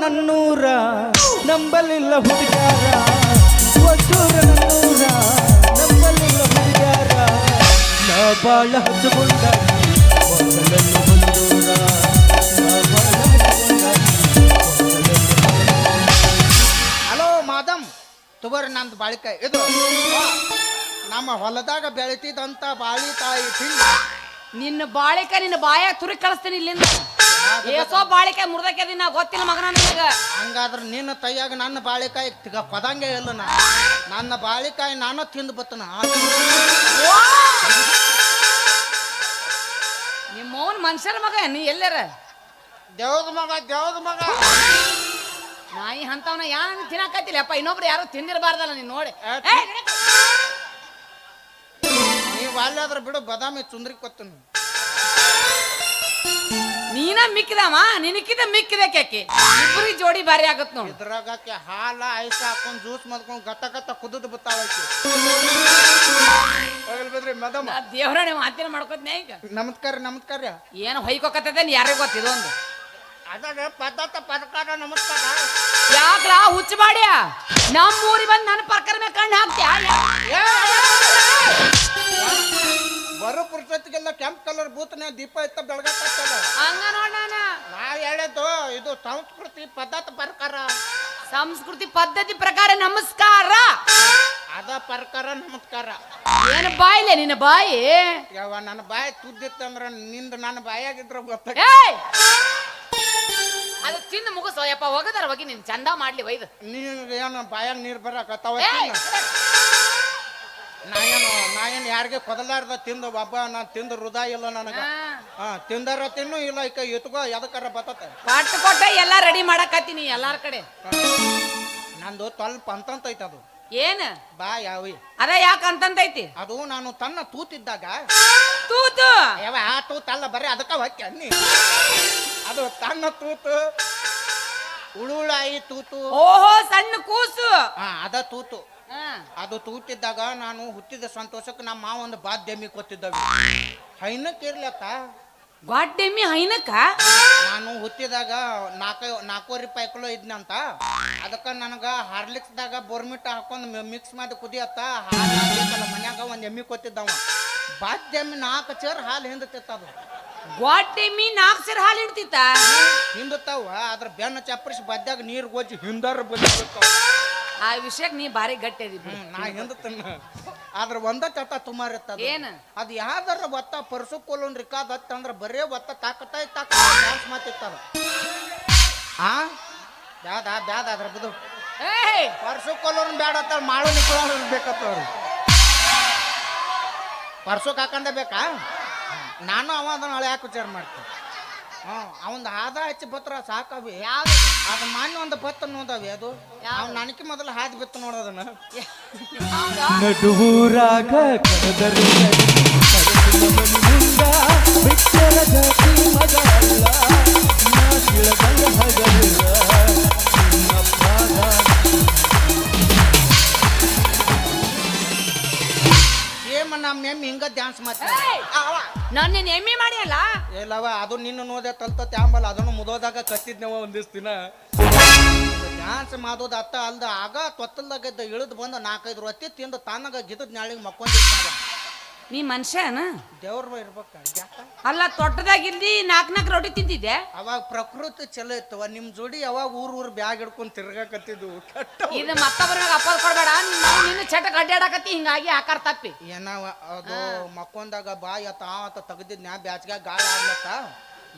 ನನ್ನೂರ ನಂಬಲಿಲ್ಲ ಹುಡುಗಾರ ಹೊಸೂರ ನನ್ನೂರ ನಂಬಲಿಲ್ಲ ಹುಡುಗಾರ ನಾ ಬಾಳ ಹಸುಗೊಂಡ ತಗೋರಿ ಬಾಳಿಕಾಯಿ ಇದು. ನಮ್ಮ ಹೊಲದಾಗ ಬೆಳೆತಿದಂತ ಬಾಳಿ ತಾಯಿ ತಿಂದು ನಿನ್ನ ಬಾಳಿಕ ನಿನ್ನ ಬಾಯಾಗ ತುರಿ ಕಳಿಸ್ತೀನಿ ಇಲ್ಲಿಂದ. ಏಸೋ ಬಾಳಿಕೆ ಮುರ್ದಕ್ಕೆ ನಾ ಗೊತ್ತಿಲ್ಲ ಮಗನ ನನಗ. ಹಂಗಾದ್ರೆ ನಿನ್ನ ತೈಯಾಗ ನನ್ನ ಬಾಳಿಕಾಯಿ ತಿಗ ಕೊದಂಗೆ ಇಲ್ಲ ನಾ. ನನ್ನ ಬಾಳಿಕಾಯಿ ನಾನು ತಿಂದು ಬತ್ತನ. ನಿಮ್ಮ ಮೌನ ಮನುಷ್ಯರ ಮಗ ನೀ ಎಲ್ಲರ? ದೇವದ ಮಗ ದೇವದ ಮಗ. ನಾಯಿ ಅಂತವನ ಯಾರು ತಿನ್ನಕತ್ತಿಲ್ಲ. ಅಪ್ಪ ಇನ್ನೊಬ್ರು ಯಾರು ತಿಂದಿರಬಾರ್ದಲ್ಲ ನೀನ್ ನೋಡಿ. ನೀವು ಅಲ್ಲಾದ್ರೆ ಬಿಡು ಬದಾಮಿ ಚುಂದ್ರಿ ಕೊತ್ತನು. ನೀನ ಮಿಕ್ಕಿದವ ನಿನಕಿದ ಮಿಕ್ಕಿದೆ ಕೇಕಿ ಇಬ್ಬರಿ ಜೋಡಿ ಬಾರಿ ಆಗತ್ ನೋಡಿ. ಇದ್ರಾಗಕ್ಕೆ ಹಾಲ ಐಸ್ ಹಾಕೊಂಡು ಜ್ಯೂಸ್ ಮದ್ಕೊಂಡು ಗಟ್ಟ ಗಟ್ಟ ಕುದ್ದ ಬಿತ್ತಾವೈತಿ ಹೋಗಲ್ ಬಿದ್ರಿ ಮದಮ್ಮ. ನಾ ದೇವ್ರ ನೀವು ಮಾತಿನ ಮಾಡ್ಕೋತೀನಿ ಈಗ? ನಮಸ್ಕಾರ ನಮಸ್ಕಾರ. ಏನು ಹೊಯ್ಕೊಕತ್ತದ ಯಾರಿಗೆ ಗೊತ್ತಿದೊಂದು ಅದಾಗ ಪದಾರ್ಥ ಪದಕಾರ ನಮಸ್ಕಾರ. ಯಾಕ್ಲ ಹುಚ್ಚ ಮಾಡ್ಯ ನಮ್ಮ ಊರಿಗೆ ಬಂದು ನನ್ನ ಪರ್ಕರ ಮೇಲೆ ಕಣ್ಣು ಹಾಕ್ತ್ಯಾ ಬರೋ ಪುರುಷತ್ತಿಗೆಲ್ಲ ಕೆಂಪ್ ಕಲರ್ ಬೂತ್ನ ದೀಪ ಇತ್ತ ಬೆಳಗತ್ತಲ್ಲ ಹಂಗ ನೋಡಣ ನಾ ಹೇಳಿದ್ದು ಇದು ಸಂಸ್ಕೃತಿ ಪದ್ಧತಿ ಪ್ರಕಾರ. ಸಂಸ್ಕೃತಿ ಪದ್ಧತಿ ಪ್ರಕಾರ ನಮಸ್ಕಾರ. ಅದ ಪ್ರಕಾರ ನಮಸ್ಕಾರ. ಏನು ಬಾಯಿಲೆ ನಿನ್ನ ಬಾಯಿ? ಯಾವ ನನ್ನ ಬಾಯಿ ತುದ್ದಿತ್ತಂದ್ರ ನಿಂದು ನನ್ನ ಬಾಯಾಗಿದ್ರ ಗೊತ್ತ ಏಯ್! ಅದು ತಿಂದು ಮುಗಿಸೋ ಯಪ್ಪ ಹೋಗದಾರ ಹೋಗಿ ನೀನ್ ಚಂದ ಮಾಡ್ಲಿ ಒಯ್ದು. ನೀನ್ ಏನು ಬಾಯಾಗ ನೀರ್ ಬರಕತ್ತಾವ ಏಯ್! ನಾ ಏನು ನಾ ಏನು ಯಾರಿಗೆ ಕೊದಲಾರ್ದ ತಿಂದು ಒಬ್ಬ ನಾ ತಿಂದು ಹೃದಯ ಇಲ್ಲ ನನಗ. ಹಾ. ತಿಂದಾರ ತಿನ್ನು ಇಲ್ಲ ಈಗ ಎತ್ಕೋ ಎದಕ್ಕಾರ ಬತ್ತತೆ. ಪಟ್ ಕೊಟ್ಟ ಎಲ್ಲ ರೆಡಿ ಮಾಡಕತ್ತೀನಿ ಎಲ್ಲಾರ ಕಡೆ. ನಂದು ಸ್ವಲ್ಪ ಅಂತಂತೈತೆ ಅದು. ಏನ್? ಬಾ ಯಾವಿ. ಅದ ಯಾಕ ಅಂತಂತೈತಿ? ಅದು ನಾನು ತನ್ನ ತೂತಿದ್ದಾಗ. ತೂತು? ಯಾವ ಆ ತೂತಲ್ಲ ಬರೀ ಅದಕ್ಕ ಹೊಕ್ಕೆ ಅನ್ನಿ ಅದು ತನ್ನ ತೂತು. ಉಳುಳಾಯಿ ತೂತು. ಓಹೋ ಸಣ್ಣ ಕೂಸು. ಹಾ ಅದ ತೂತು. ಹಾ. ಅದು ತೂತಿದ್ದಾಗ ನಾನು ಹುಟ್ಟಿದ ಸಂತೋಷಕ್ಕೆ ನಮ್ಮ ಮಾವ ಒಂದು ಬಾದ್ಯಮಿ ಕೊತ್ತಿದ್ದವಿ ಹೈನಕ್ಕೆ ಇರ್ಲತ್ತ. ಬಾದ್ಯಮಿ ಹೈನಕ್ಕ ನಾನು ಹುಟ್ಟಿದಾಗ ನಾಲ್ಕ ನಾಲ್ಕೂವರೆ ರೂಪಾಯಿ ಕಿಲೋ ಇದ್ನಂತ. ಅದಕ್ಕೆ ನನಗೆ ಹಾರ್ಲಿಕ್ಸ್ದಾಗ ಬೋರ್ಮಿಟ್ ಹಾಕೊಂಡು ಮಿಕ್ಸ್ ಮಾಡಿ ಕುದಿಯತ್ತ. ಹಾಲು ಮನ್ಯಾಗ ಒಂದು ಎಮ್ಮಿ ಕೊತ್ತಿದ್ದವ ಬಾದ್ಯಮಿ ನಾಲ್ಕು ಚೇರ್ ಹಾಲು ಹಿಂದತಿತ್ತ ಅದು ಮೀ ನಾಲ್ಕು ಸೇರ್ ಹಾಲು ಇಡ್ತಿತ್ತ ಹಿಂದತ್ತಾವ ಅದ್ರ ಬೆನ್ನ ಚಪ್ಪರಿಸಿ ಬದ್ದಾಗ ನೀರು ಗೊಜ್ಜಿ ಹಿಂದರ್ ಬಂದಿರ್ತಾವ ಆ ವಿಷಯಕ್ಕೆ ನೀ ಭಾರಿ ಗಟ್ಟಿ ಅದಿ ಬಿಡು. ನಾ ಹಿಂದತನ್ನ ಆದ್ರ ಒಂದ ಚಟ ತುಮಾರ್ ಇರ್ತದ. ಏನ? ಅದ್ ಯಾವ್ದಾರ ಒತ್ತ ಪರ್ಸು ಕೋಲೊನ್ ರಿಕಾದ್ ಅಂದ್ರ ಬರೇ ಒತ್ತ ತಾಕತಾಯ್ ತಾಕ ಡ್ಯಾನ್ಸ್ ಮಾತಿತ್ತದ ಆ? ಬ್ಯಾದ ಬ್ಯಾದ ಅದ್ರ ಬಿದು ಏಯ್! ಪರ್ಸು ಕೋಲೋನ್ ಬ್ಯಾಡ ಅಂತ ಮಾಡು ನಿಕ್ಕೊಳ್ಳೋರು ಬೇಕತ್ತವ್ರು. ಪರ್ಸುಕ್ ಹಾಕಂಡ ಬೇಕಾ? ನಾನು ಅವ ಅದನ್ನ ಹಳೆ ಯಾಕೆ ವಿಚಾರ ಮಾಡ್ತೀನಿ? ಹ್ಞೂ ಅವಂದು ಆದ ಹಚ್ಚಿ ಬತ್ರ ಸಾಕಾವಿ ಯಾವ ಅದು ಮಾನ್ಯ ಒಂದು ಬತ್ತ ನೋದವಿ ಅದು. ಅವ್ನು ನನಗೆ ಮೊದಲು ಹಾದಿ ಬಿತ್ತು ನೋಡೋದನ್ನ. ಹೌದಾ? ನಡುವೂರಾಗ ಕಡದರು ಅದು ನಿನ್ನ ನೋದೆ ತಲ್ತ ತ್ಯಾಂಬಲ್ಲ ಅದನ್ನು ಮುದೋದಾಗ ಕತ್ತಿದ್ನವ ಒಂದಿಷ್ಟು ದಿನ. ಡ್ಯಾನ್ಸ್ ಮಾಡೋದು ಅತ್ತ ಅಲ್ದ, ಆಗ ತೊತ್ತಲ್ದಾಗ ಇಳಿದು ಬಂದು ನಾಲ್ಕೈದು ರೊತ್ತಿ ತಿಂದು ತಾನಾಗ ಗಿದ್ದ ನಾಳಿಗೆ ಮಕ್ಕೊಂಡಿರ್ತಾವ ನೀ ಮನುಷ್ಯನ? ದೇವ್ರ ಇರ್ಬೇಕ ಅಲ್ಲ ತೊಟ್ಟದಾಗ ಇಲ್ಲಿ ನಾಲ್ಕು ನಾಲ್ಕು ರೊಟ್ಟಿ ತಿಂತಿದ್ದೆ ಅವಾಗ ಪ್ರಕೃತಿ ಚಲೋ ಇತ್ತವ ನಿಮ್ ಜೋಡಿ ಯಾವಾಗ ಊರ್ ಊರ್ ಬ್ಯಾಗ್ ಹಿಡ್ಕೊಂಡ್ ತಿರ್ಗಾಕತ್ತಿದ್ವು. ಕೆಟ್ಟ ಇದು ಮತ್ತೊಬ್ಬರ ಅಪ್ಪ ಕೊಡ್ಬೇಡ. ನಿನ್ನ ಚಟಕ್ ಅಡ್ಡಾಡಕತ್ತಿ ಹಿಂಗಾಗಿ ಆಕಾರ ತಪ್ಪಿ. ಏನವ ಅದು ಮಕ್ಕೊಂದಾಗ ಬಾಯಿ ಅತ್ತ ಆ ಅತ್ತ ತೆಗ್ದಿದ್ ನಾ ಬ್ಯಾಚ್ಗ ಗಾಳ ಆಗ್ಲತ್ತ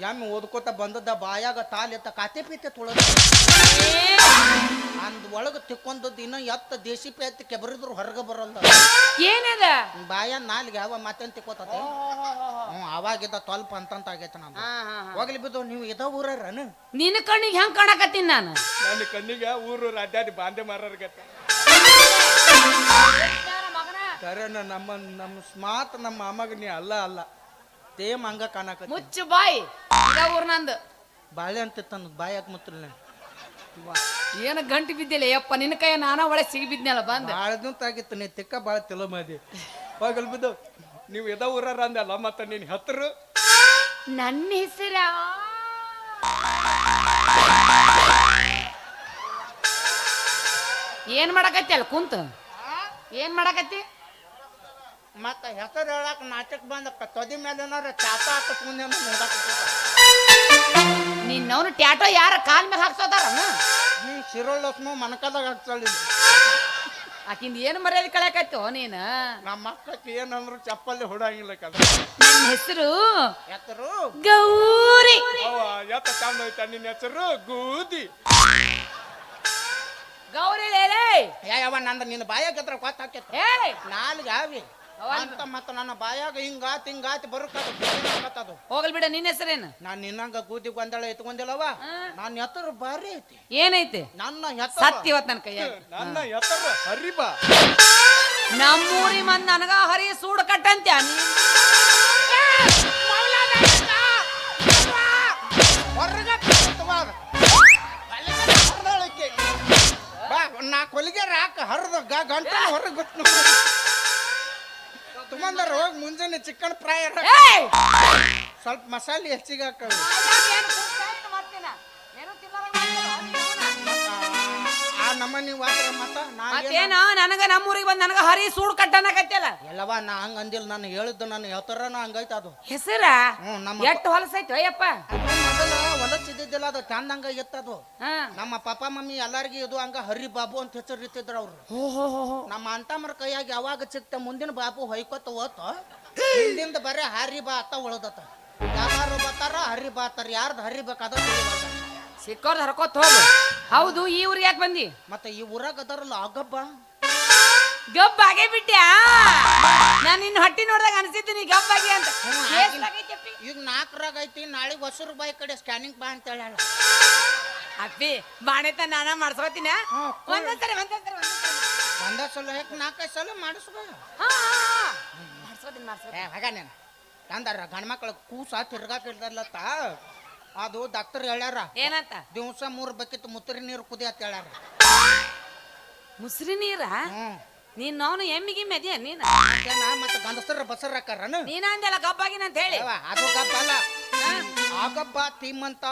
ಎಮ್ಮೆ ಓದ್ಕೋತ ಬಂದದ್ದ ಬಾಯಾಗ ತಾಲ್ ಎತ್ತ ಕಾತೆ ಪೀತೆ ತುಳದ. ಅಂದ್ ಒಳಗ ತಿಕ್ಕೊಂದದ್ದು ಇನ್ನ ಎತ್ತ ದೇಶಿ ಪೇತ್ ಕೆಬರಿದ್ರು ಹೊರಗೆ ಬರಲ್ಲ ಏನದ? ಬಾಯ ನಾಲ್ಗೆ ಯಾವ ಮತ್ತೇನ್ ತಿಕ್ಕೋತತೆ. ಹ್ಞೂ ಅವಾಗಿದ್ದ ತೊಲ್ಪ ಅಂತಂತ ಆಗೈತೆ ನಾನು ಹೋಗ್ಲಿ ಬಿದ್ದು ನೀವು ಇದ ಊರರನು? ನಿನ್ನ ಕಣ್ಣಿಗೆ ಹೆಂಗ್ ಕಾಣಕತ್ತೀನಿ ನಾನು? ನನ್ನ ಕಣ್ಣಿಗೆ ಊರು ರಾಜ್ಯಾದಿ ಬಾಂಧೆ ಮಾರರ್ಗತ್ತ ಕರೆನ ನಮ್ಮ ನಮ್ಮ ಸ್ಮಾತ್ ನಮ್ಮ ಮಾಮಗ ನೀ ಅಲ್ಲ ಅಲ್ಲ. ತೇಮ್ ಹಂಗ ಕಾಣಕತ್ತಿ. ಮುಚ್ಚು ಬಾಯ್. ಊರ್ ನಂದು. ಬಾಳೆ ಬಾಯಿ ಬಾಯಾಗ ಮುತ್ತಿಲ್ಲ ಏನು ಗಂಟು ಬಿದ್ದಿಲ್ಲ ಯಪ್ಪ ನಿನ್ನ ಕೈ ನಾನ ಒಳಗೆ ಸಿಗಿ ಬಿದ್ನಲ್ಲ ಬಂದ. ಬಾಳದಂತಾಗಿತ್ತು ನೀ ತಿಕ್ಕ ಬಾಳ ತಿಲೋ ಮಾದಿ ಹೋಗಲ್ ಬಿದ್ದು ನೀವು ಎದ ಊರಾರ ಅಂದಲ್ಲ ಮತ್ತೆ ನಿನ್ನ ಹೆತ್ತರು ನನ್ನ ಹೆಸರ? ಏನ್ ಮಾಡಕತ್ತಿ ಅಲ್ಲ ಕುಂತ? ಏನ್ ಮಾಡಕತ್ತಿ? ಮತ್ತೆ ಹೆಸರು ಹೇಳಕ್ ನಾಟಕ ಬಂದಕ್ಕ ತೊದಿ ಮೇಲೆ ಏನಾರ ಚಾಪ ಮುಂದೆ ನೋಡಕ್ ನಿನ್ನವನು ಟ್ಯಾಟೋ ಯಾರ ಕಾಲ್ ಮೇಲೆ ಹಾಕ್ಸೋದಾರ? ಹ್ಮ್. ಶಿರೋಳ್ ಲಕ್ಷ್ಮ ಮನಕದಾಗ ಹಾಕ್ಸಳಿ ಆಕಿಂದ ಏನು ಮರ್ಯಾದೆ ಕಳ್ಯಾಕತ್ತೋ ನೀನು? ನಮ್ಮ ಅಕ್ಕಕ್ಕೆ ಏನಂದ್ರು ಚಪ್ಪಲ್ಲಿ ಹೊಡಂಗಿಲ್ಲ ಕದ ನಿನ್ನ ಹೆಸರು ಹೆಸರು? ಗೌರಿ. ಅವ ಎತ್ತ ಚಂದ ಐತ ನಿನ್ನ ಹೆಸರು? ಗೂದಿ. ಗೌರಿ ಲೇಲೇ ಯಾವ ನಂದ ನಿನ್ನ ಬಾಯಕ್ಕೆ ಹತ್ರ ಕೊತ್ತ ಹಾಕೈತಿ ಏಯ್. ನಾಲ್ಗೆ ಆವಿ ಅಂತ ಮತ್ತ ನನ್ನ ಬಾಯಾಗ ಹಿಂಗಾತ್ ಹಿಂಗಾತ್ ಬರುತ್ತದು ಹೋಗಲ್ ಬಿಡ ನಿನ್ನ ಹೆಸರೇನು? ನಾನು ನಿನ್ನಂಗ ಗೂದಿ ಗೊಂದಳ ಎತ್ಕೊಂಡಿಲ್ಲವ? ನನ್ನ ಹೆಸರು ಬಾರಿ ಐತಿ. ಏನೈತಿ? ನನ್ನ ಹೆಸರು. ಇವತ್ತು ನನ್ನ ಕೈಯಾಗ. ನನ್ನ ಹೆಸರು ಹರಿಬಾ. ನಮ್ಮೂರಿ ಮಂದ್ ನನಗ ಹರಿ ಸೂಡ್ ಕಟ್ಟಂತೆ ನೀ. ಬಾ ನಾ ಕೊಲಿಗೆ ರಾಕ ಹರಿದ ಗಂಟೆ ಹೊರಗೆ ಗೊತ್ತು ಹೋಗಿ ಮುಂಜಾನೆ ಚಿಕನ್ ಫ್ರೈ! ಸ್ವಲ್ಪ ಮಸಾಲೆ ಹೆಚ್ಚಿಗೆ ಹಾಕ ನೀನು? ವಾತ್ರ ನಾ ಮತ್ತೇನ ನನಗ ನಮ್ಮೂರಿಗೆ ಬಂದ್ ನನಗ ಹರಿ ಸೂಡ್ ಕಟ್ಟನಕತ್ತಿಲ್ಲ ಎಲ್ಲವ ನಾ ಹಂಗ ಅಂದಿಲ್ಲ. ನಾನು ಹೇಳಿದ್ದು ನನ್ನ ಹೆಸರನ ಹಂಗೈತ ಅದು. ಹೆಸರ? ಹ್ಞೂ ನಮ್ಮ ಎಟ್ಟು ಹೊಲಸೈತಿ ಅಯ್ಯಪ್ಪ? ಮೊದಲ ಹೊಲಸಿದ್ದಿದ್ದಿಲ್ಲ ಅದು ಚಂದಂಗ ಇತ್ತದು ಹಾ. ನಮ್ಮ ಪಪ್ಪ ಮಮ್ಮಿ ಎಲ್ಲಾರ್ಗಿ ಇದು ಹಂಗ ಹರಿ ಬಾಬು ಅಂತ ಹೆಸರು ಇರ್ತಿದ್ರು ಅವ್ರು. ಹೋ ಹೋ ಹೋ ಹೋ. ನಮ್ಮ ಅಂತಮ್ಮರ ಕೈಯಾಗ ಯಾವಾಗ ಸಿಕ್ತ ಮುಂದಿನ ಬಾಬು ಹೊಯ್ಕೊತ ಓತ ಹಿಂದಿಂದ ಬರೇ ಹರಿ ಬಾ ಅತ್ತ ಉಳ್ದತ ಯಾರು ಬರ್ತಾರ ಹರಿ ಬಾತಾರ ಯಾರ್ದು ಹರಿ ಬೇಕಾದ ಸಿಕ್ಕೋರ್ದ ಹರ್ಕೋತ್ ಹೋಗು. ಹೌದು ಈ ಊರಿಗೆ ಯಾಕೆ ಬಂದಿ? ಮತ್ತೆ ಈ ಊರಾಗ ಅದಾರಲ್ಲ ಆಗಬ್ಬ ಗಬ್ಬ? ಆಗೇ ಬಿಟ್ಟ್ಯಾ ನಾನು ನಿನ್ನ ಹಟ್ಟಿ ನೋಡ್ದಾಗ ಅನ್ಸಿದ್ದೀನಿ ಗಬ್ಬ ಆಗಿ ಅಂತ? ಈಗ ನಾಲ್ಕರಾಗ ಐತಿ ನಾಳೆಗೆ ಹೊಸರು ಬಾಯಿ ಕಡೆ ಸ್ಕ್ಯಾನಿಂಗ್ ಬಾ ಅಂತ ಹೇಳ ಅಪ್ಪಿ ಬಾಣೆತ ನಾನ ಮಾಡ್ಸ್ಕೊತೀನ. ಒಂದೊಂದ್ಸರಿ ಒಂದೊಂದ್ಸರಿ ಒಂದೊಂದ್ಸರಿ. ಒಂದ ಸಲ ಯಾಕೆ ನಾಲ್ಕೈದು ಸಲ ಮಾಡಿಸ್ಕೋ. ಮಾಡ್ಸ್ಕೊತೀನಿ ಏ ಹಾಗ ನೀನು. ಗಂಡ್ಮಕ್ಳು ಕೂಸ ತಿರ್ಗಾಕಿರ್ತಾರಲ್ಲ ಇರ್ದಲ್ಲತ್ತ ಅದು ಡಾಕ್ಟರ್ ಹೇಳ್ಯಾರ ಏನಂತ? ದಿವಸ ಮೂರು ಬಕೆಟ್ ಮುತ್ತರಿ ನೀರು ಕುದಿ ಅಂತ ಹೇಳ್ಯಾರ. ಮುಸ್ರಿ ನೀರ? ಹ್ಮ್. ನೀನ್ ನಾವು ಎಮ್ಮಿಗೆ ಮೆದಿಯ ನೀನ? ಮತ್ತೇನ ಮತ್ತೆ ಗಂಡಸರ ಬಸರ್ ಹಾಕಾರನ ನೀನ ಅಂದೆಲ್ಲ ಗಬ್ಬಾಗಿನ ಅಂತ ಹೇಳಿ ಅವ, ಅದು ಗಬ್ಬ ಅಲ್ಲ. ಆಗಬ್ಬ ತೀಮಂತ.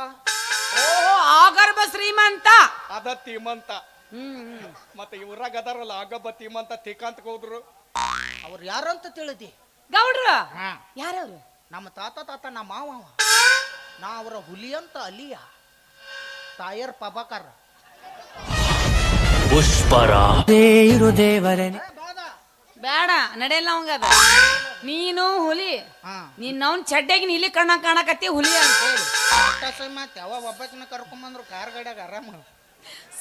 ಓಹೋ ಆಗರ್ಭ ಶ್ರೀಮಂತ. ಅದ ತೀಮಂತ. ಹ್ಮ್ ಹ್ಮ್. ಮತ್ತೆ ಇವ್ರಾಗ ಅದಾರಲ್ಲ ಆಗಬ್ಬ ತೀಮಂತ ತಿಕಾಂತ ಹೋದ್ರು. ಅವ್ರು ಯಾರಂತ ತಿಳಿದಿ? ಗೌಡ್ರು? ಹಾ. ಯಾರವ್ರು? ನಮ್ಮ ತಾತ ತಾತ ನಮ್ಮ ಮಾವ ಅವ. ನಾ ಅವರ ಹುಲಿ ಅಂತ ಅಲಿಯ. ತಾಯರ್ ಪಬಾಕರ್. ಇರು ದೇವರನೆ ಬೇಡ ನಡೆಯಲ್ಲ ಅವಂಗ ಅದ. ನೀನು ಹುಲಿ. ಹಾ. ನೀನ್ ಅವ್ನ ಚಡ್ಡೆಗೆ ನೀಲಿ ಕಣ್ಣ ಕಾಣಕತ್ತಿ ಹುಲಿ ಅಂತ ಹೇಳಿ. ಮತ್ತೆ ಅವ ಒಬ್ಬಕಿನ ಕರ್ಕೊಂಬಂದ್ರು ಕಾರ್ ಗಾಡ್ಯಾಗ ಆರಾಮ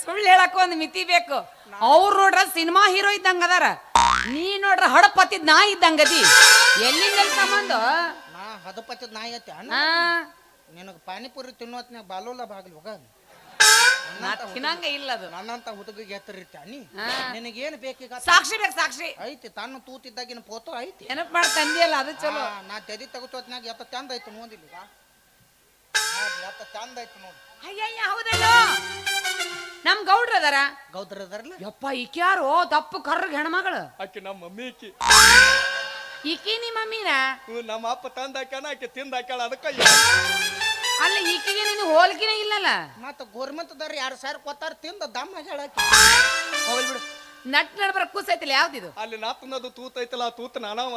ಸುಳ್ಳು ಹೇಳಕ್ ಒಂದ್ ಮಿತಿ ಬೇಕು. ಅವ್ರು ನೋಡ್ರ ಸಿನಿಮಾ ಹೀರೋ ಇದ್ದಂಗ ಅದಾರ. ನೀ ನೋಡ್ರ ಹಡಪತ್ತಿದ್ ನಾಯಿ ಇದ್ದಂಗದಿ ಎಲ್ಲಿಂದ ಎಲ್ಲಿ ಸಂಬಂಧ? ನಾ ಹದಪಚ್ಚದ ನಾಯಿ ಐತೆ ಅಣ್ಣ. ಆ, ನಿನಗೆ ಪಾನಿಪುರಿ ತಿನ್ನೋತ್ನಾಗ ಬಾಲೋಲ ಬಾಗ್ಲಿ ಹೋಗ. ನಾ ತಿನ್ನಂಗ ಇಲ್ಲ ಅದು. ನನ್ನಂತ ಹುಡುಗಿಗೆ ಎತ್ತರಿರ್ತೆ ನೀ. ನಿನಗೇನು ಬೇಕೀಗ ಸಾಕ್ಷಿ ಬೇಕು ಸಾಕ್ಷಿ. ಐತಿ ತನ್ನ ತೂತಿದ್ದಾಗಿನ ಫೋಟೋ ಐತಿ. ನೆನಪ್ ಮಾಡಿ ತಂದಿಯಲ್ಲ ಅದು ಚಲೋ. ಆ, ನಾ ತೆದಿ ತಗೋತೋತ್ನಾಗ ಎತ್ತ ಚಂದ ಐತಿ ನೋಡಿಲ್ಲ ಈಗ ಎತ್ತ ಚಂದ ಐತಿ ನೋಡಿ. ಅಯ್ಯಯ್ಯ ಹೌದಲ್ಲೋ? ನಮ್ ಗೌಡ್ರ ಅದಾರ? ಗೌಡ್ರ ಅದಾರಲ್ಲ? ಯಪ್ಪ ಈಕ್ಯಾರು? ದಪ್ಪ ಕರ್ರಗ್ ಹೆಣ್ಮಗಳು. ಆಕೆ ನಮ್ಮ ಮಮ್ಮಿ ಆಕಿ ಈಕಿ ನಿಮ್ಮ ಮಮ್ಮಿನ? ಇವ್ ನಮ್ಮ ಅಪ್ಪ ತಂದ ಹಾಕ್ಯಾನ ಆಕಿ ತಿಂದ ಹಾಕ್ಯಾಳ ಅದಕ್ಕ ಅಲ್ಲ ಈಕಿಗೆ ನೀನು ಹೋಲ್ಕಿನೇ ಇಲ್ಲಲ್ಲ? ಮತ್ತ ಗೋರ್ಮೆಂಟ್ದಾರ ಎರಡು ಸಾವಿರ ಕೊತ್ತಾರ ತಿಂದ ದಮ್ಮ ಹೇಳಕ್ಕೆ. ಹೋಗ್ಲಿ ಬಿಡು. ನಟ್ ನಡ್ಬರ ಕೂಸೈತಿಲ್ಲ ಯಾವ್ದಿದು? ಅಲ್ಲಿ ನಾ ತಿನ್ನೋದು ತೂತ ಐತಲ್ಲ ಆ ತೂತ ನಾನವ.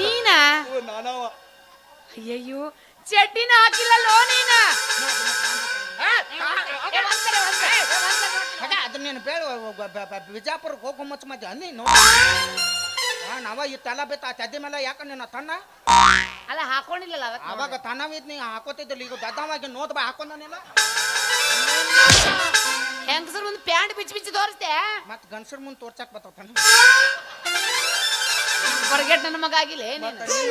ನೀನ? ನಾನವ. ಅಯ್ಯಯ್ಯೋ ಚಡ್ಡಿನ ಹಾಕಿಲ್ಲಲ್ಲೋ ನೀನ? ಹಾಗ ಅದನ್ನ ನೀನು ಬೇಡ ಬಿಜಾಪುರಕ್ಕೆ ಹೋಗೋ ಮಚ್ಚ ಮಧ್ಯ ನೀನು ಹಾ ನಾವ ಈ ಬಿತ್ತ ತದ್ದಿ ಮೇಲೆ ಯಾಕ ನಿನ್ನ ತನ್ನ? ಅಲ್ಲ ಹಾಕೊಂಡಿಲ್ಲ ಅವಾಗ ತಣ್ಣವಿದ್ ನೀ ಹಾಕೋತಿದ್ದಿಲ್ಲ ಈಗ ದದ್ದವಾಗಿ ನೋದ್ ಬಾ ಹಾಕೊಂಡನಿಲ್ಲ ಹೆಂಗಸರ್ ಮುಂದೆ ಪ್ಯಾಂಟ್ ಬಿಚ್ಚಿ ಬಿಚ್ಚಿ ತೋರಿಸ್ತೆ ಮತ್ ಗನ್ಸರ್ ಮುಂದೆ ತೋರ್ಸಕ್ ಬತ್ತಾನ ಹೊರಗೆಟ್ ನನ್ನ ಮಗ ಆಗಿಲ್ಲ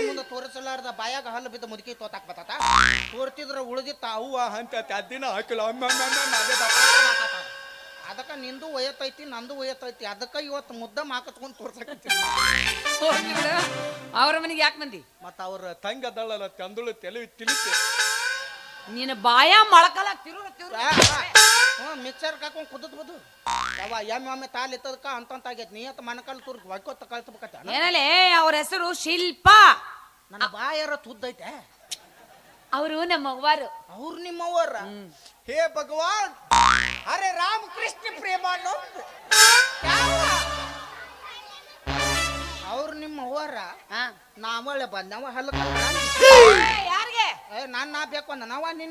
ಮುಂದೆ ತೋರಿಸಲಾರ್ದ ಬಾಯಾಗ ಹಲ್ಲು ಬಿದ್ದು ಮುದುಕಿ ತೋತಾಕ್ ಬತ್ತಾತ ತೋರ್ತಿದ್ರ ಉಳಿದಿತ್ತ ಅವು ಅವ್ವ ಅಂತ ತದ್ದಿನ ಹಾಕಿಲ್ಲ. ಅಮ್ಮ ಅಮ್ಮ ಅಮ್ಮ ಅದೇ. ಅದಕ್ಕ ನಿಂದು ಒಯ್ಯತೈತಿ ನಂದು ಒಯ್ಯತೈತಿ ಅದಕ್ಕೆ ಇವತ್ತು ಮುದ್ದ ಮಾಕತ್ಕೊಂಡು ತೋರ್ಸಕತ್ತೀನಿ. ಹೋಗ್ಲಿ ಬಿಡು. ಅವ್ರ ಮನೆಗೆ ಯಾಕೆ ಬಂದಿ? ಮತ್ತ ಅವ್ರ ತಂಗ ಅದಳಲ್ಲ ತಂದುಳು ತೆಲುವಿ ತಿಳಿತೆ. ನೀನು ಬಾಯ ಮೊಳಕಲ ತಿರು ತಿರು ಹ್ಞೂ ಮಿಕ್ಸರ್ ಹಾಕೊಂಡು ಕುದ್ದದ್ ಬದು. ಯಾವ ಎಮ್ಮೆ ಒಮ್ಮೆ ತಾಲ್ ಇತ್ತದಕ್ಕ ಅಂತಂತ ಆಗೈತಿ ನೀ ಅಂತ ಮನಕಲ್ ತುರ್ಕ್ ಹೊಯ್ಕೋತ ಕಳ್ತಬೇಕತ್ತ ಏನಲ್ಲೇ ಅವ್ರ ಹೆಸರು ಶಿಲ್ಪ. ನನ್ನ ಬಾಯಾರ ತುದ್ದೈತೆ ಅವರು ನಮ್ಮ ಅವ್ವಾರು. ಅವ್ರು ನಿಮ್ಮವ್ವರ? ಹೇ ಭಗವಾನ್ ಅರೆ ರಾಮ ಕೃಷ್ಣ ಪ್ರೇಮಾನಂದ್ ಅವ್ರು ನಿಮ್ಮ ಅವರ. ನಾವಳೆ ಬಂದವ ಹಲ್ಲ ಯಾರಿಗೆ? ಏ ನಾನು ನಾ ಬೇಕು ಅಂದ. ನಾವ ನಿನ್ನ